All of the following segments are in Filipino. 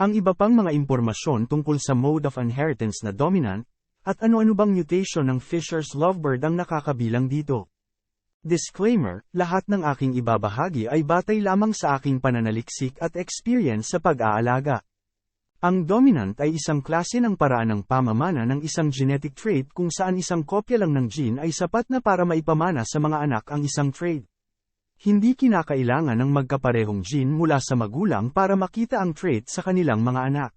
Ang iba pang mga impormasyon tungkol sa mode of inheritance na dominant, at ano-ano bang mutation ng Fisher's lovebird ang nakakabilang dito. Disclaimer, lahat ng aking ibabahagi ay batay lamang sa aking pananaliksik at experience sa pag-aalaga. Ang dominant ay isang klase ng paraan ng pamamana ng isang genetic trait kung saan isang kopya lang ng gene ay sapat na para maipamana sa mga anak ang isang trait. Hindi kinakailangan ng magkaparehong gene mula sa magulang para makita ang trait sa kanilang mga anak.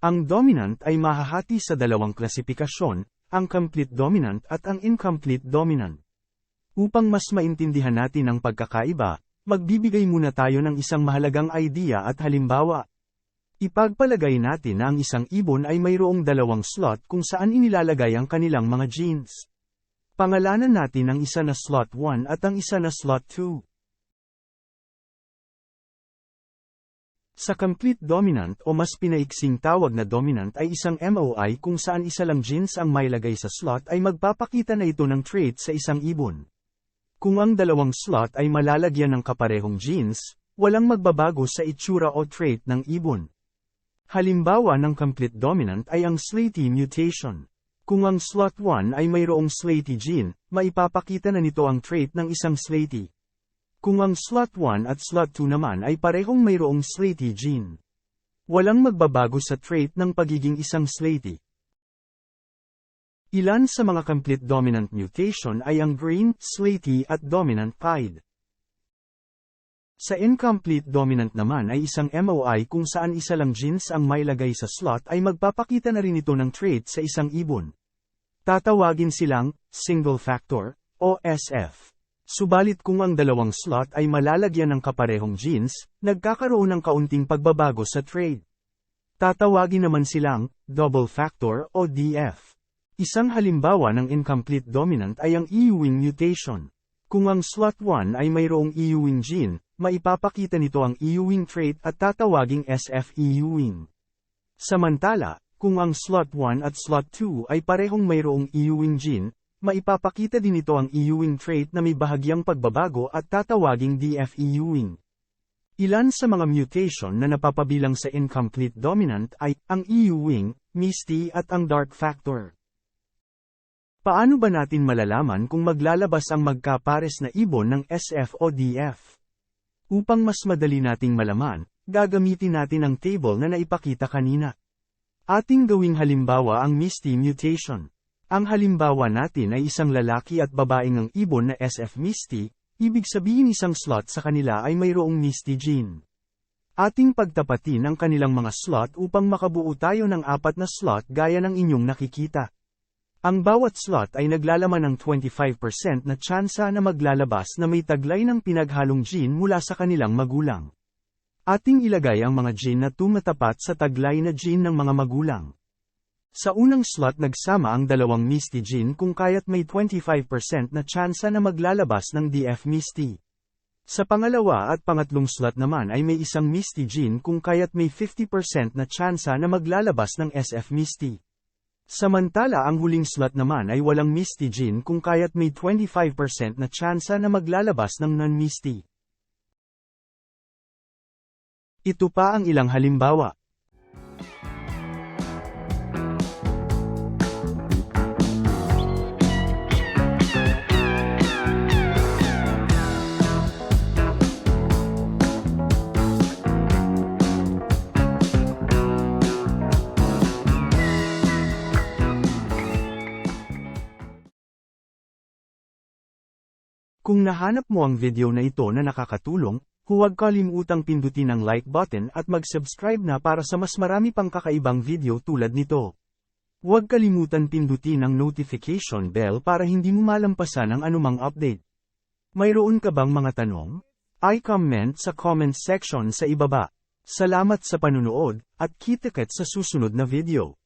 Ang dominant ay mahahati sa dalawang klasifikasyon, ang complete dominant at ang incomplete dominant. Upang mas maintindihan natin ang pagkakaiba, magbibigay muna tayo ng isang mahalagang idea at halimbawa. Ipagpalagay natin na ang isang ibon ay mayroong dalawang slot kung saan inilalagay ang kanilang mga genes. Pangalanan natin ang isa na slot 1 at ang isa na slot 2. Sa complete dominant o mas pinaiksing tawag na dominant ay isang MOI kung saan isa lang genes ang mailagay sa slot ay magpapakita na ito ng trait sa isang ibon. Kung ang dalawang slot ay malalagyan ng kaparehong genes, walang magbabago sa itsura o trait ng ibon. Halimbawa ng complete dominant ay ang SLATE mutation. Kung ang slot 1 ay mayroong SLATE gene, maipapakita na nito ang trait ng isang SLATE. Kung ang slot 1 at slot 2 naman ay parehong mayroong SLATE gene. Walang magbabago sa trait ng pagiging isang SLATE. Ilan sa mga complete dominant mutation ay ang green, SLATE at dominant pied. Sa incomplete dominant naman ay isang MOI kung saan isa lang genes ang mailagay sa slot ay magpapakita na rin ito ng trait sa isang ibon. Tatawagin silang single factor o SF. Subalit kung ang dalawang slot ay malalagyan ng kaparehong genes, nagkakaroon ng kaunting pagbabago sa trait. Tatawagin naman silang double factor o DF. Isang halimbawa ng incomplete dominant ay ang EU-wing mutation. Kung ang slot 1 ay mayroong EU-wing gene, maipapakita nito ang EU-wing trait at tatawaging SF EU-wing. Samantala, kung ang slot 1 at slot 2 ay parehong mayroong EU-wing gene, maipapakita din ito ang EU-wing trait na may bahagyang pagbabago at tatawaging DF EU-wing. Ilan sa mga mutation na napapabilang sa incomplete dominant ay ang EU-wing, MIST at ang dark factor. Paano ba natin malalaman kung maglalabas ang magkapares na ibon ng SF o DF? Upang mas madali nating malaman, gagamitin natin ang table na naipakita kanina. Ating gawing halimbawa ang MISTI mutation. Ang halimbawa natin ay isang lalaki at babaeng ang ibon na SF MISTI, ibig sabihin isang slot sa kanila ay mayroong MISTI gene. Ating pagtapatin ang kanilang mga slot upang makabuo tayo ng apat na slot gaya ng inyong nakikita. Ang bawat slot ay naglalaman ng 25% na tsansa na maglalabas na may taglay ng pinaghalong gene mula sa kanilang magulang. Ating ilagay ang mga gene na tumatapat sa taglay na gene ng mga magulang. Sa unang slot nagsama ang dalawang MISTI gene kung kaya't may 25% na tsansa na maglalabas ng DF MISTI. Sa pangalawa at pangatlong slot naman ay may isang MISTI gene kung kaya't may 50% na tsansa na maglalabas ng SF MISTI. Samantala ang huling slot naman ay walang misty gene kung kaya't may 25% na tsansa na maglalabas ng non-misty. Ito pa ang ilang halimbawa. Kung nahanap mo ang video na ito na nakakatulong, huwag kalimutang pindutin ang like button at mag-subscribe na para sa mas marami pang kakaibang video tulad nito. Huwag kalimutan pindutin ang notification bell para hindi mo malampasan ang anumang update. Mayroon ka bang mga tanong? I-comment sa comment section sa ibaba. Salamat sa panunood, at kita-kits sa susunod na video.